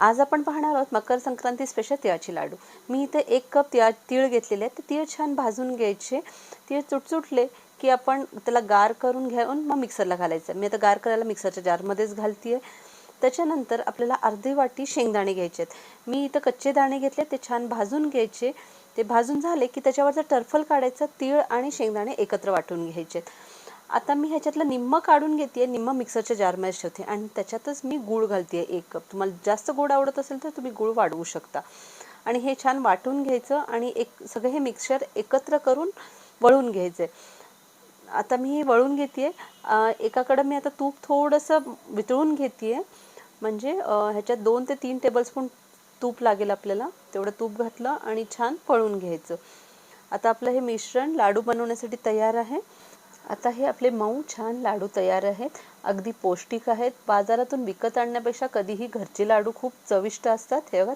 आज आपण पाहणार आहोत मकर संक्रांती स्पेशल तिळाचे लाडू. मी इथे एक कप तिळा तीळ घेतलेले आहेत. ते तीळ छान भाजून घ्यायचे. तीळ चुटचुटले की आपण त्याला गार करून घेऊन मग मिक्सरला घालायचं. मी आता गार करायला मिक्सरच्या जारमध्येच घालते त्याच्यानंतर आपल्याला अर्धी वाटी शेंगदाणे घ्यायचे आहेत. मी इथं कच्चे दाणे घेतले ते छान भाजून घ्यायचे. ते भाजून झाले की त्याच्यावरचं टर्फल काढायचं तीळ आणि शेंगदाणे एकत्र वाटून घ्यायचे आहेत. आता मी ह्याच्यातलं निम्म काढून घेते निम्म मिक्सरच्या जारमध्ये ठेवते आणि त्याच्यातच मी गूळ घालते एक कप. तुम्हाला जास्त गोड आवडत असेल तर तुम्ही गूळ वाढवू शकता. आणि हे छान वाटून घ्यायचं आणि एक सगळं हे मिक्सर एकत्र करून वळून घ्यायचं आता मी हे वळून घेते एकाकडं मी आता तूप थोडंसं वितळून घेते म्हणजे ह्याच्यात दोन ते तीन टेबलस्पून तूप लागेल आपल्याला. तेवढं तूप घातलं आणि छान पळून घ्यायचं. आता आपलं हे मिश्रण लाडू बनवण्यासाठी तयार आहे. आता हे आपले मऊ छान लाडू तयार आहेत. अगदी पौष्टिक आहेत. बाजारातून विकत आणण्यापेक्षा कधीही घरचे लाडू खूप चविष्ट असतात. हे बघा